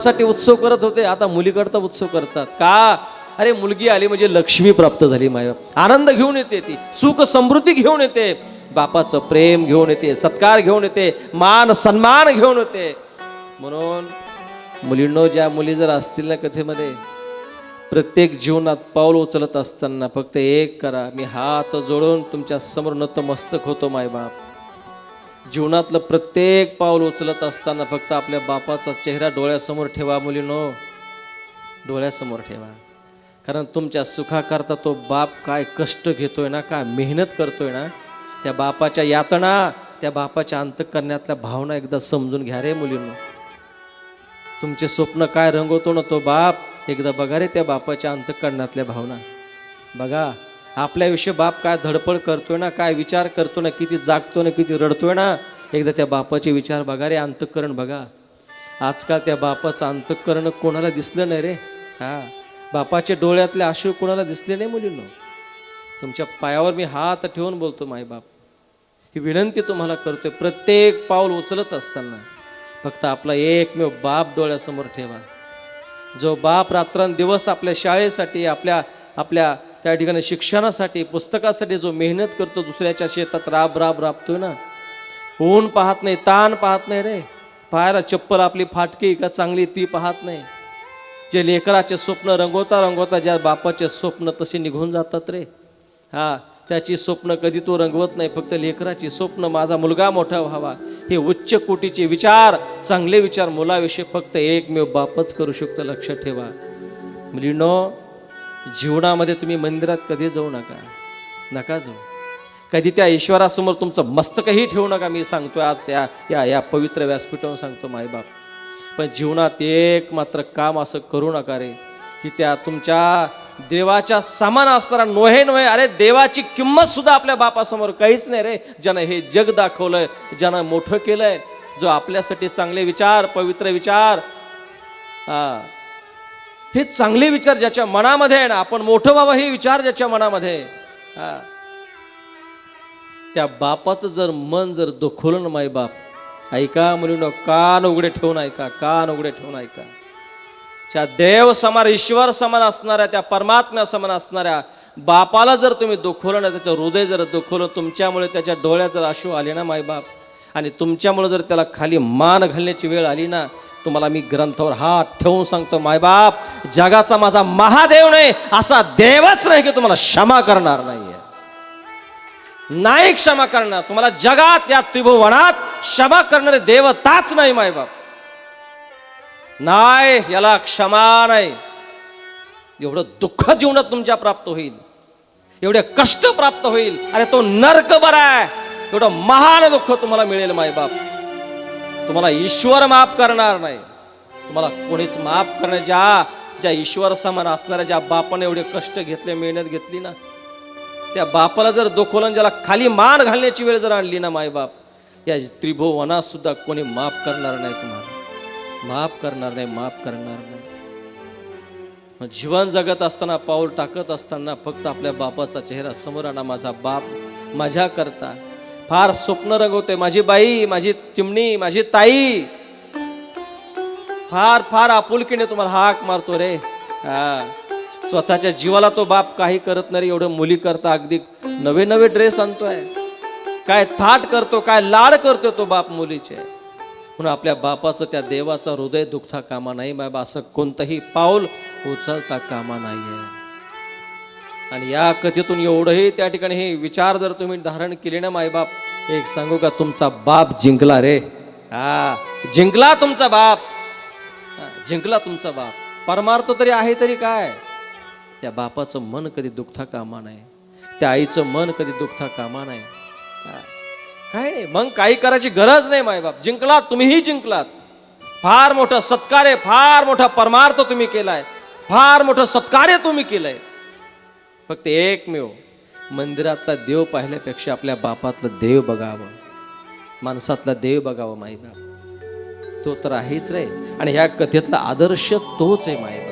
साठी उत्सव करत होते. आता मुलीकडता उत्सव करतात. का? अरे मुलगी आली म्हणजे लक्ष्मी प्राप्त झाली माय आनंद घेऊन येते ती. सुख समृद्धी घेऊन येते. बापाचं प्रेम घेऊन येते. सत्कार घेऊन येते. मान सन्मान घेऊन येते. म्हणून मुलींनो ज्या मुली जर असतील ना कथेमध्ये प्रत्येक जीवनात पाऊल उचलत असताना फक्त एक करा. मी हात जोडून तुमच्यासमोर नतमस्तक होतो मायबाप. जीवनातलं प्रत्येक पाऊल उचलत असताना फक्त आपल्या बापाचा चेहरा डोळ्यासमोर ठेवा मुलीनो. डोळ्यासमोर ठेवा. कारण तुमच्या सुखाकरता तो बाप काय कष्ट घेतोय ना काय मेहनत करतोय ना त्या बापाच्या यातना त्या बापाच्या अंतकरण्यातल्या भावना एकदा समजून घ्या रे मुलींनो. तुमचे स्वप्न काय रंगवतो ना तो बाप एकदा बघा रे त्या बापाच्या अंतकरणातल्या भावना. बघा आपल्याविषयी बाप काय धडपड करतोय ना काय विचार करतो ना किती जागतो ना किती रडतोय ना एकदा त्या बापाचे विचार बघा रे अंतःकरण बघा. आजकाल त्या बापाचं अंतःकरण कोणाला दिसलं नाही रे? हा. बापाच्या डोळ्यातले आशू कोणाला दिसले नाही मुलींनो? तुमच्या पायावर मी हात ठेवून बोलतो माय बाप. ही विनंती तुम्हाला करतोय प्रत्येक पाऊल उचलत असताना. फक्त आपला एकमेव बाप डोळ्यासमोर ठेवा. जो बाप रात्रंदिवस आपल्या शाळेसाठी आपल्या आपल्या त्या ठिकाणी शिक्षणासाठी पुस्तकासाठी जो मेहनत करतो दुसऱ्याच्या शेतात राब राब राबतोय ना. ऊन पाहत नाही ताण पाहत नाही रे. पायाला चप्पल आपली फाटकी का चांगली ती पाहत नाही. जे लेकराचे स्वप्न रंगवता रंगवता ज्या बापाचे स्वप्न तसे निघून जातात रे. हा त्याची स्वप्न कधी तो रंगवत नाही फक्त लेकराची स्वप्न माझा मुलगा मोठा व्हावा. हे उच्च कोटीचे विचार चांगले विचार मुलाविषयी फक्त एकमेव बापच करू शकतो लक्षात ठेवा. मुलीनो जीवनामध्ये तुम्ही मंदिरात कधी जाऊ नका. नका जाऊ. कधी त्या ईश्वरासमोर तुमचं मस्तकही ठेवू नका मी सांगतोय आज या या या पवित्र व्यासपीठावर सांगतो मायबाप पण जीवनात एक मात्र काम असं करू नका रे की त्या तुमच्या देवाच्या समान असणारा नोहे नोहे अरे देवाची किंमत सुद्धा आपल्या बापासमोर काहीच नाही रे. ज्यानं हे जग दाखवलंय ज्यानं मोठं केलंय जो आपल्यासाठी चांगले विचार पवित्र विचार हा हे चांगले विचार ज्याच्या मनामध्ये आहे ना आपण मोठं व्हावं हे विचार ज्याच्या मनामध्ये आहे. हा त्या बापाचं जर मन जर दुखवलं ना माय बाप ऐका मुलीनं कान उघडे ठेवून ऐका कान उघडे ठेवून ऐका त्या देव समान ईश्वर समान असणाऱ्या त्या परमात्म्या समान असणाऱ्या बापाला जर तुम्ही दुखवलं ना त्याचं हृदय जर दुखवलं तुमच्यामुळे त्याच्या डोळ्यात जर आशू आले ना मायबाप आणि तुमच्यामुळे जर त्याला खाली मान घालण्याची वेळ आली ना तुम्हाला मी ग्रंथावर हात ठेवून सांगतो मायबाप जगाचा माझा महादेव नाही असा देवच नाही की तुम्हाला क्षमा करणार नाहीये. नाही क्षमा करणार. तुम्हाला जगात या त्रिभुवनात क्षमा करणारे देवताच नाही मायबाप नाही याला क्षमा नाही. एवढं दुःख जीवनात तुमच्या प्राप्त होईल. एवढे कष्ट प्राप्त होईल. अरे तो नर्क बरा आहे. एवढं महान दुःख तुम्हाला मिळेल मायबाप तुम्हाला ईश्वर माफ करणार नाही. तुम्हाला कोणीच माफ करणार ज्या ज्या ईश्वर समान असणाऱ्या ज्या बापाने एवढे कष्ट घेतले मेहनत घेतली ना त्या बापाला जर दुखवलं ज्याला खाली मान घालण्याची वेळ जर आणली ना मायबाप या त्रिभुवनात सुद्धा कोणी माफ करणार नाही तुम्हाला. माफ करणार नाही माफ करणार नाही. जीवन जगत असताना पाऊल टाकत असताना फक्त आपल्या बापाचा चेहरा समोर आणा माझा बाप माझ्या करता फार स्वप्न रंगवते माझी बाई माझी चिमणी माझी ताई. फार फार आपुलकीने तुम्हाला हाक मारतो रे. हा. स्वतःच्या जीवाला तो बाप काही करत नाही एवढं मुली करता अगदी नवे नवे ड्रेस आणतोय. काय थाट करतो काय लाड करतो तो बाप मुलीचे. म्हणून आपल्या बापाचं त्या देवाचा हृदय दुखता कामा नाही बाबा असं कोणतंही पाऊल उचलता कामा नाहीये. आणि या कथेतून एवढंही त्या ठिकाणी हे विचार जर तुम्ही धारण केले ना मायबाप एक सांगू का तुमचा बाप जिंकला रे. हा जिंकला तुमचा बाप. हा, जिंकला तुमचा बाप. परमार्थ तरी आहे तरी काय? त्या बापाचं मन कधी दुखता कामा नाही. त्या आईचं मन कधी दुखता कामा नाही. काय नाही मग काही करायची गरज नाही मायबाप. जिंकलात तुम्हीही जिंकलात. फार मोठं सत्कार्य फार मोठा परमार्थ तुम्ही केलाय. फार मोठं सत्कार्य तुम्ही केलंय. फक्त एकमेव मंदिरातला देव पाहिल्यापेक्षा आपल्या बापातलं देव बघावं माणसातला देव बघावं मायबाप तो तर आहेच रे. आणि ह्या कथेतला आदर्श तोच आहे मायबाप